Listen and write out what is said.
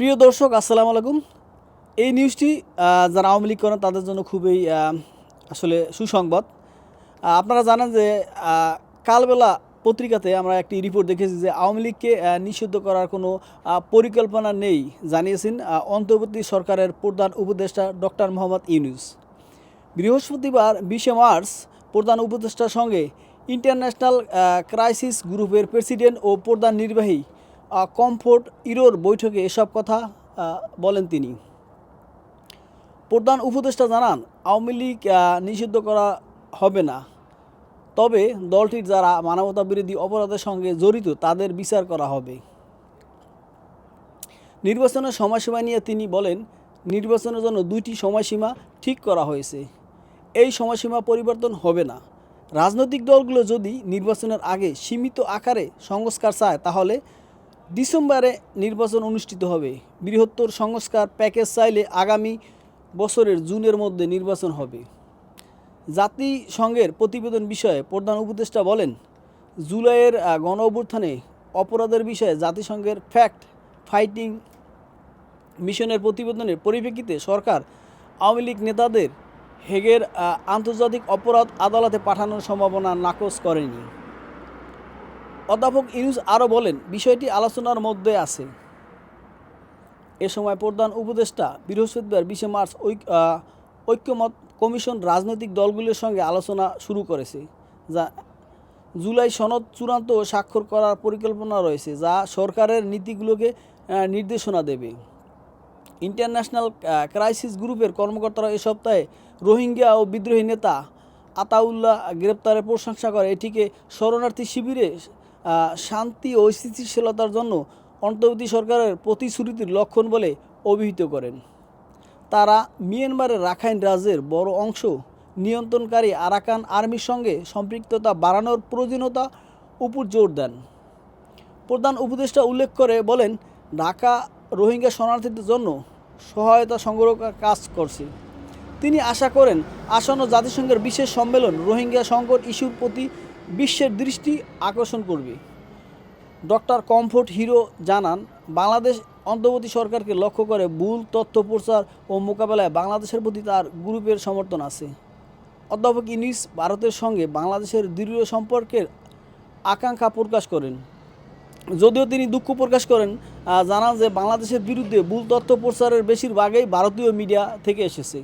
প্রিয় দর্শক, আসসালামু আলাইকুম। এই নিউজটি যারা আওয়ামী লীগ করেন, তাদের জন্য খুবই আসলে সুসংবাদ। আপনারা জানেন যে কালবেলা পত্রিকাতে আমরা একটি রিপোর্ট দেখেছি যে, আওয়ামী লীগকে নিষিদ্ধ করার কোনো পরিকল্পনা নেই জানিয়েছেন অন্তর্বর্তী সরকারের প্রধান উপদেষ্টা ডক্টর মোহাম্মদ ইউনুস। বৃহস্পতিবার বিশে মার্চ, প্রধান উপদেষ্টার সঙ্গে ইন্টারন্যাশনাল ক্রাইসিস গ্রুপের প্রেসিডেন্ট ও প্রধান নির্বাহী কমফোর্ট ইরোর বৈঠকে এসব কথা বলেন তিনি। প্রধান উপদেষ্টা জানান, আওয়ামী লীগ নিষিদ্ধ করা হবে না। তবে দলটির যারা মানবতা বিরোধী অপরাধের সঙ্গে জড়িত, তাদের বিচার করা হবে। নির্বাচনের সময়সীমা নিয়ে তিনি বলেন, নির্বাচনের জন্য দুইটি সময়সীমা ঠিক করা হয়েছে। এই সময়সীমা পরিবর্তন হবে না। রাজনৈতিক দলগুলো যদি নির্বাচনের আগে সীমিত আকারে সংস্কার চায়, তাহলে ডিসেম্বরে নির্বাচন অনুষ্ঠিত হবে। বৃহত্তর সংস্কার প্যাকেজ চাইলে আগামী বছরের জুনের মধ্যে নির্বাচন হবে। জাতিসংঘের প্রতিবেদন বিষয়ে প্রধান উপদেষ্টা বলেন, জুলাইয়ের গণ অভ্যুত্থানে অপরাধের বিষয়ে জাতিসংঘের ফ্যাক্ট ফাইটিং মিশনের প্রতিবেদনের পরিপ্রেক্ষিতে সরকার, আওয়ামী লীগ নেতাদের হেগের আন্তর্জাতিক অপরাধ আদালতে পাঠানোর সম্ভাবনা নাকচ করেনি। অধ্যাপক ইউনুস আরও বলেন, বিষয়টি আলোচনার মধ্যে আছে। এ সময় প্রধান উপদেষ্টা বৃহস্পতিবার বিশে মার্চ ঐক্যমত কমিশন রাজনৈতিক দলগুলির সঙ্গে আলোচনা শুরু করেছে, যা জুলাই সনদ চূড়ান্ত স্বাক্ষর করার পরিকল্পনা রয়েছে, যা সরকারের নীতিগুলোকে নির্দেশনা দেবে। ইন্টারন্যাশনাল ক্রাইসিস গ্রুপের কর্মকর্তারা এ সপ্তাহে রোহিঙ্গা ও বিদ্রোহী নেতা আতাউল্লাহ গ্রেপ্তারের প্রশংসা করে। এটিকে শরণার্থী শিবিরে শান্তি ও স্থিতিশীলতার জন্য অন্তর্বর্তী সরকারের প্রতিশ্রুতির লক্ষণ বলে অভিহিত করেন। তারা মিয়ানমারের রাখাইন রাজ্যের বড় অংশ নিয়ন্ত্রণকারী আরাকান আর্মির সঙ্গে সম্পৃক্ততা বাড়ানোর প্রয়োজনীয়তা উপর জোর দেন। প্রধান উপদেষ্টা উল্লেখ করে বলেন, ঢাকা রোহিঙ্গা শরণার্থীদের জন্য সহায়তা সংগ্রহ কাজ করছে। তিনি আশা করেন, আসন্ন জাতিসংঘের বিশেষ সম্মেলন রোহিঙ্গা সংকট ইস্যুর প্রতি বিশ্বের দৃষ্টি আকর্ষণ করবে। ডক্টর কমফোর্ট হিরো জানান, বাংলাদেশ অন্তর্বর্তী সরকারকে লক্ষ্য করে ভুল তথ্য প্রচার ও মোকাবেলায় বাংলাদেশের প্রতি তার গ্রুপের সমর্থন আছে। অধ্যাপক ইনিস ভারতের সঙ্গে বাংলাদেশের দৃঢ় সম্পর্কের আকাঙ্ক্ষা প্রকাশ করেন। যদিও তিনি দুঃখ প্রকাশ করেন জানান যে বাংলাদেশের বিরুদ্ধে ভুল তথ্য প্রচারের বেশিরভাগই ভারতীয় মিডিয়া থেকে এসেছে।